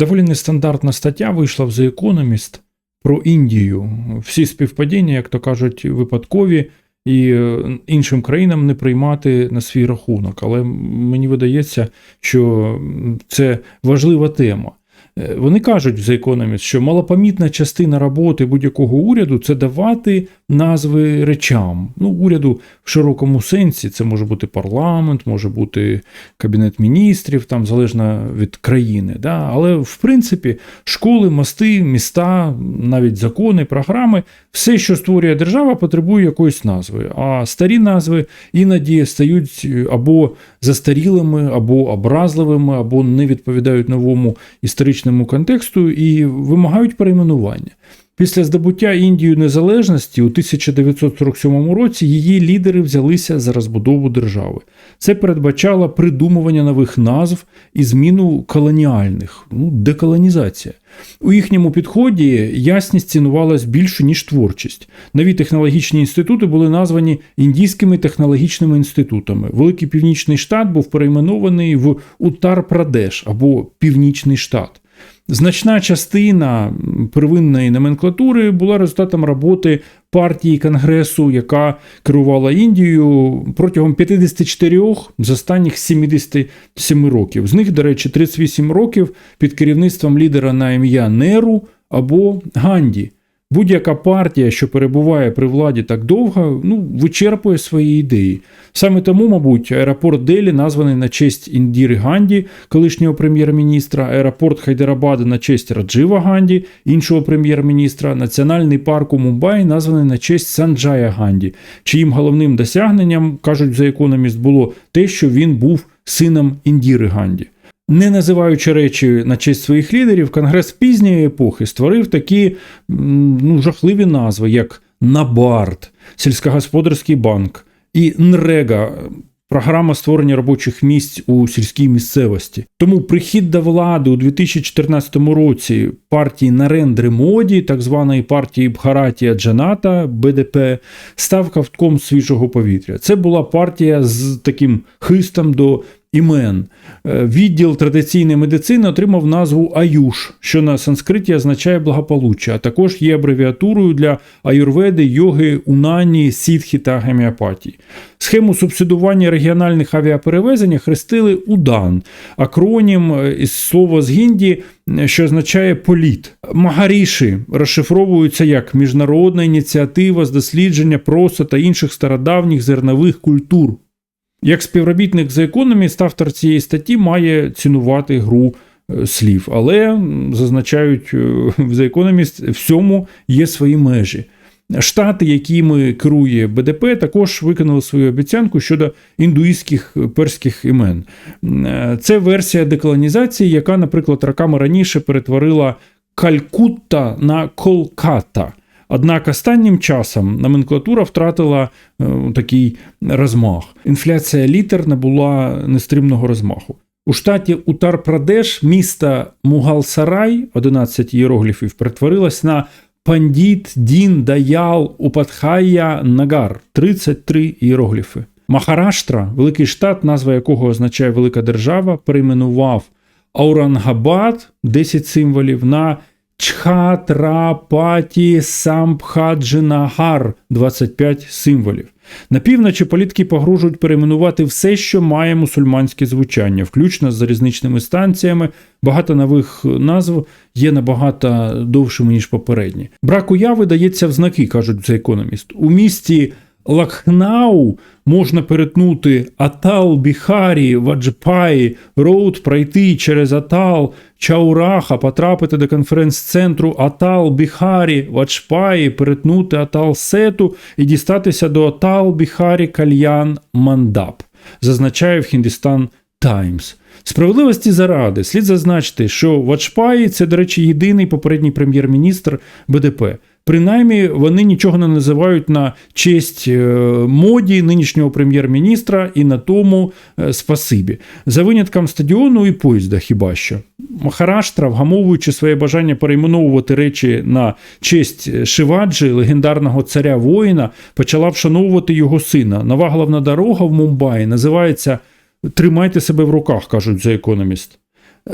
Доволі нестандартна стаття вийшла в The Economist про Індію. Всі співпадіння, як то кажуть, випадкові і е, іншим країнам не приймати на свій рахунок. Але мені видається, що це важлива тема. Е, Вони кажуть в The Economist, що малопомітна частина роботи будь-якого уряду це давати назви речам. Ну, уряду в широкому сенсі це може бути парламент, може бути кабінет міністрів, там залежно від країни. Да? Але в принципі школи, мости, міста, навіть закони, програми, все, що створює держава, потребує якоїсь назви. А старі назви іноді стають або застарілими, або образливими, або не відповідають новому історичному контексту і вимагають перейменування. Після здобуття Індією незалежності у 1947 році її лідери взялися за розбудову держави. Це передбачало придумування нових назв і зміну колоніальних, ну, деколонізація. У їхньому підході ясність цінувалась більше, ніж творчість. Нові технологічні інститути були названі індійськими технологічними інститутами. Великий Північний штат був перейменований в Утар-Прадеш або Північний штат. Значна частина первинної номенклатури була результатом роботи партії Конгресу, яка керувала Індією протягом 54 з останніх 77 років. З них, до речі, 38 років під керівництвом лідера на ім'я Неру або Ганді. Будь-яка партія, що перебуває при владі так довго, ну, вичерпує свої ідеї. Саме тому, мабуть, аеропорт Делі названий на честь Індіри Ганді, колишнього прем'єр-міністра, аеропорт Хайдарабаду на честь Раджива Ганді, іншого прем'єр-міністра, національний парк у Мумбаї названий на честь Санджая Ганді, чиїм головним досягненням, кажуть за економіст, було те, що він був сином Індіри Ганді. Не називаючи речі на честь своїх лідерів, Конгрес пізньої епохи створив такі ну, жахливі назви, як Набард, сільськогосподарський банк і НРЕГА. Програма створення робочих місць у сільській місцевості. Тому прихід до влади у 2014 році партії Нарендри Моді, так званої партії Бхаратія Джаната БДП, став ковтком свіжого повітря. Це була партія з таким хистом до імен. Е, Відділ традиційної медицини отримав назву Аюш, що на санскриті означає благополуччя, а також є абревіатурою для аюрведи, йоги, унані, сітхи та геміопатії. Схему субсидування регіональних авіаперевезень хрестили УДАН, акронім е, із слова з гінді, е, що означає політ. Магаріші розшифровуються як міжнародна ініціатива з дослідження проса та інших стародавніх зернових культур. Як співробітник The Economist, автор цієї статті має цінувати гру е, слів, але зазначають е, The Economist, всьому є свої межі. Штати, якими керує БДП, також виконали свою обіцянку щодо індуїзьких перських імен. Е, Це версія деколонізації, яка, наприклад, роками раніше перетворила Калькутта на Колката. Однак останнім часом номенклатура втратила е, такий розмах. Інфляція літер набула нестримного розмаху. У штаті Утар-Прадеш місто Мугал-Сарай, 11 іерогліфів, перетворилось на Пандіт Дін Даял Упадхая Нагар, 33 іерогліфи. Махараштра, великий штат, назва якого означає велика держава, перейменував Аурангабад, 10 символів, на Чхатрапаті Самбхаджинагар 25 символів. На півночі політики погрожують перейменувати все, що має мусульманське звучання, включно з залізничними станціями. Багато нових назв є набагато довшими, ніж попередні. Брак уяви дається в знаки, кажуть за економіст. У місті Лахнау можна перетнути Атал Біхарі, Ваджпаї, Роуд пройти через Атал, Чаураха, потрапити до конференц-центру Атал Біхарі, Ваджпаї, перетнути Атал Сету і дістатися до Атал Біхарі Кальян Мандап, зазначає в Хіндістан Таймс. Справедливості заради слід зазначити, що Ваджпаї – це, до речі, єдиний попередній прем'єр-міністр БДП. Принаймні вони нічого не називають на честь е, моді нинішнього прем'єр-міністра і на тому е, спасибі. За винятком стадіону і поїзда хіба що. Махараштра, вгамовуючи своє бажання перейменовувати речі на честь Шиваджі, легендарного царя воїна, почала вшановувати його сина. Нова головна дорога в Мумбаї називається Тримайте себе в руках, кажуть за економіст.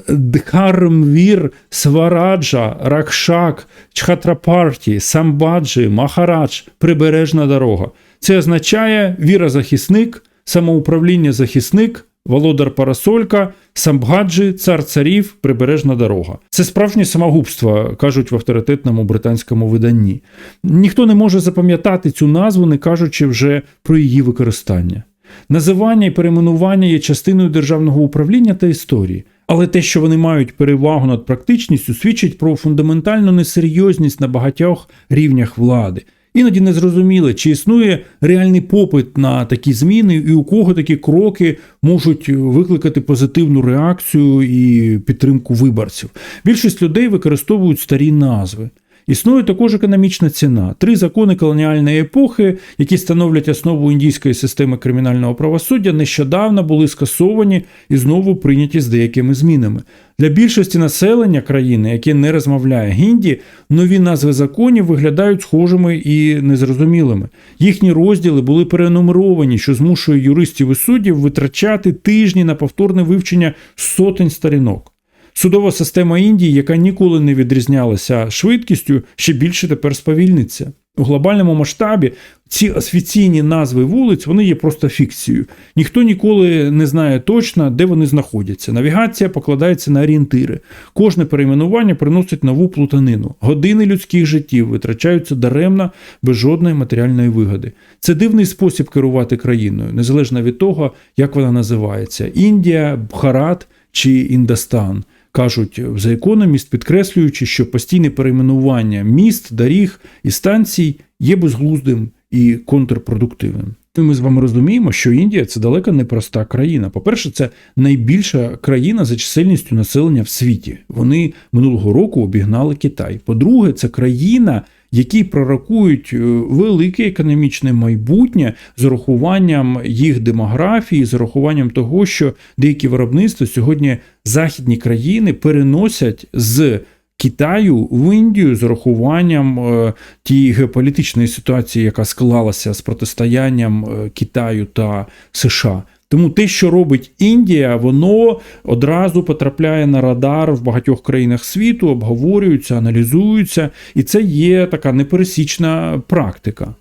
Дхармвір, Свараджа, Ракшак, Чхатрапарті, Самбаджі, Махарадж, прибережна дорога. Це означає віра-захисник, самоуправління захисник, володар Парасолька, Самбгаджі, цар царів, прибережна дорога. Це справжнє самогубство, кажуть в авторитетному британському виданні. Ніхто не може запам'ятати цю назву, не кажучи вже про її використання. Називання і перейменування є частиною державного управління та історії, але те, що вони мають перевагу над практичністю, свідчить про фундаментальну несерйозність на багатьох рівнях влади. Іноді не зрозуміло, чи існує реальний попит на такі зміни, і у кого такі кроки можуть викликати позитивну реакцію і підтримку виборців. Більшість людей використовують старі назви. Існує також економічна ціна. Три закони колоніальної епохи, які становлять основу індійської системи кримінального правосуддя, нещодавно були скасовані і знову прийняті з деякими змінами. Для більшості населення країни, яке не розмовляє гінді, нові назви законів виглядають схожими і незрозумілими. Їхні розділи були перенумеровані, що змушує юристів і суддів витрачати тижні на повторне вивчення сотень сторінок. Судова система Індії, яка ніколи не відрізнялася швидкістю, ще більше тепер сповільниться. У глобальному масштабі ці офіційні назви вулиць вони є просто фікцією. Ніхто ніколи не знає точно, де вони знаходяться. Навігація покладається на орієнтири. Кожне перейменування приносить нову плутанину. Години людських життів витрачаються даремно, без жодної матеріальної вигоди. Це дивний спосіб керувати країною, незалежно від того, як вона називається: Індія, Бхарат чи Індостан кажуть The Economist, підкреслюючи, що постійне перейменування міст, доріг і станцій є безглуздим і контрпродуктивним. Ми з вами розуміємо, що Індія це далеко не проста країна. По-перше, це найбільша країна за чисельністю населення в світі. Вони минулого року обігнали Китай. По-друге, це країна, які пророкують е, велике економічне майбутнє з урахуванням їх демографії, з урахуванням того, що деякі виробництва сьогодні західні країни переносять з Китаю в Індію з урахуванням е, тієї геополітичної ситуації, яка склалася з протистоянням е, Китаю та США. Тому те, що робить Індія, воно одразу потрапляє на радар в багатьох країнах світу, обговорюється, аналізується, і це є така непересічна практика.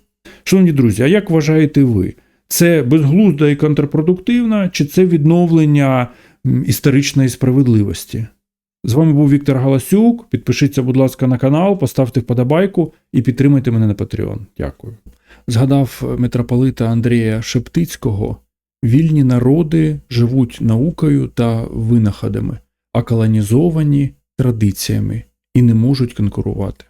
Шановні друзі, а як вважаєте ви? Це безглузда і контрпродуктивна, чи це відновлення історичної справедливості? З вами був Віктор Галасюк. Підпишіться, будь ласка, на канал, поставте вподобайку і підтримайте мене на Patreon. Дякую. Згадав митрополита Андрія Шептицького: вільні народи живуть наукою та винаходами, а колонізовані традиціями і не можуть конкурувати.